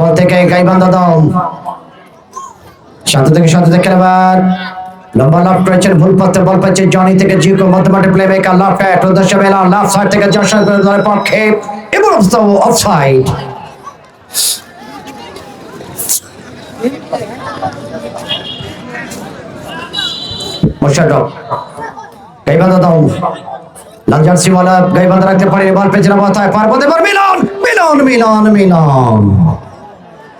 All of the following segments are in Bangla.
বল থেকে একাই বান্ধা দাও শান্ত থেকে শান্ত থেকে খেলবার লম্বা লাভ করেছেন ভুল পথে বল পাচ্ছে জনি থেকে জিকো মধ্যমাঠে প্লে মেকার লাভ প্যাট উদ্দেশ্য মেলা লাভ সাইড থেকে জশন দলের পক্ষে। এবং অফসাইড মোশাররফ গাইবান্ধা দাও লাল বল Milan Milan Milan.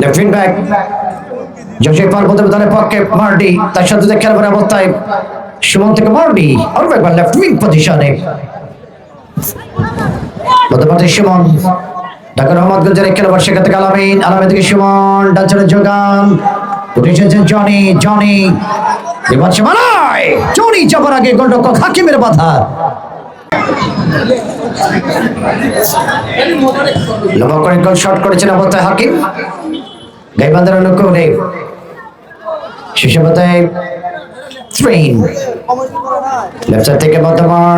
Left wing back Joseph পার্বত্য দলের পক্ষে মার্ডি তার সাথে খেলবার অবস্থায় সুমন থেকে মার্ডি আরও একবার লেফট উইং পজিশনে সুমন ঢাকা রহমতগঞ্জের খেলবার সেখান থেকে আলামিন আলামিন থেকে সুমন ডানচলে যোগান। জনি জনি। এবার সীমানায় জনি যাবার আগে গোলরক্ষক হাকিমের বাধা। থেকে বর্তমান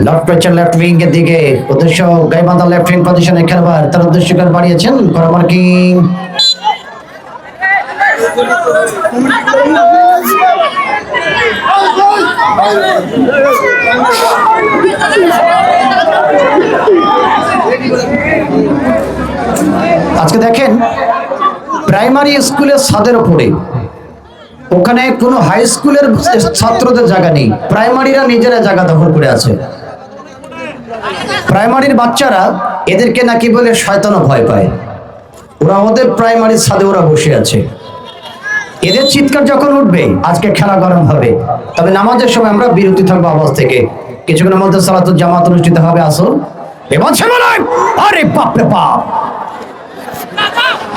লেফট পেছন লেফট উইং এর দিকে। উদ্দেশ্য গাইবান্ধা লেফট উইং পজিশনে খেলবার। তার উদ্দেশ্য করে বাড়িয়েছেন? করমার কিং আজকে দেখেন প্রাইমারি স্কুলের ছাদের উপরে। ওখানে কোনো হাই স্কুলের ছাত্রদের জায়গা নেই। প্রাইমারিরা নিজেরা জায়গা দখল করে আছে। প্রাইমারির বাচ্চারা এদেরকে নাকি বলে শয়তানও ভয় পায়। ওরা আমাদের প্রাইমারির ছাদে ওরা বসে আছে। এদের চিৎকার যখন উঠবে, আজকে খেলা গরম হবে, তবে নামাজের সময় আমরা বিরতি থাকব আওয়াজ থেকে। কিছুক্ষণের মধ্যে সালাতুল জামাত অনুষ্ঠিত হবে আসল। নয় আরে বাপ রে বাপ।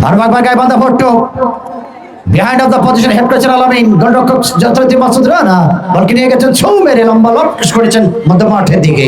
আর বাগ বাগায় বাঁধা পট্টো behind of the position head করেছেন আলামিন, গোলরক্ষক যথারীতি মাসুদ রানা, বলকে নিয়ে গেছেন ছৌ মেরে, লম্বা লট করেছেন মধ্য মাঠের দিকে।